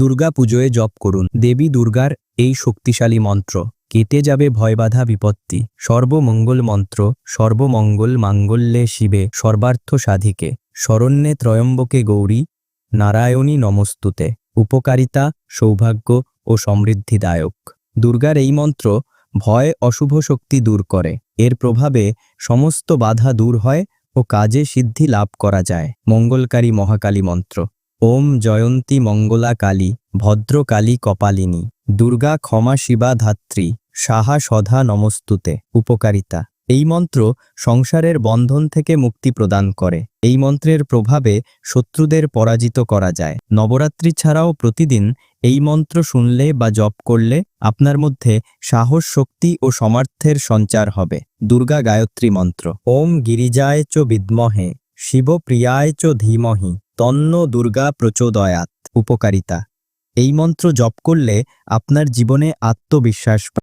দুর্গা পুজোয় জপ করুন। দেবী দুর্গার এই শক্তিশালী মন্ত্র, কেটে যাবে ভয়বাধা বিপত্তি। সর্বমঙ্গল মন্ত্র, সর্বমঙ্গল মাঙ্গল্যে শিবে, সর্বার্থ সাধিকে। শরণ্যে ত্রয়ম্বকে গৌরী, নারায়ণী নমস্তুতে। উপকারিতা, সৌভাগ্য ও সমৃদ্ধিদায়ক। দুর্গার এই মন্ত্র ভয় অশুভ শক্তি দূর করে। এর প্রভাবে সমস্ত বাধা দূর হয় ও কাজে সিদ্ধি লাভ করা যায়। মঙ্গলকারী মহাকালী মন্ত্র। ওম জয়ন্তী মঙ্গলা কালী ভদ্রকালী কপালিনী, দুর্গা ক্ষমা শিবা ধাত্রী, সাহা সধা নমস্তুতে। উপকারিতা। এই মন্ত্র সংসারের বন্ধন থেকে মুক্তি প্রদান করে। এই মন্ত্রের প্রভাবে শত্রুদের পরাজিত করা যায়। নবরাত্রি ছাড়াও প্রতিদিন এই মন্ত্র শুনলে বা জপ করলে আপনার মধ্যে সাহস, শক্তি ও সমার্থের সঞ্চার হবে। দুর্গা গায়ত্রী মন্ত্র। ওম গিরিজায় চ বিদ্মহে শিবপ্রিয়ায় চ ধীমহি। তন্ন দুর্গা প্রচোদয়াত উপকারিতা। এই মন্ত্র জপ করলে আপনার জীবনে আত্মবিশ্বাস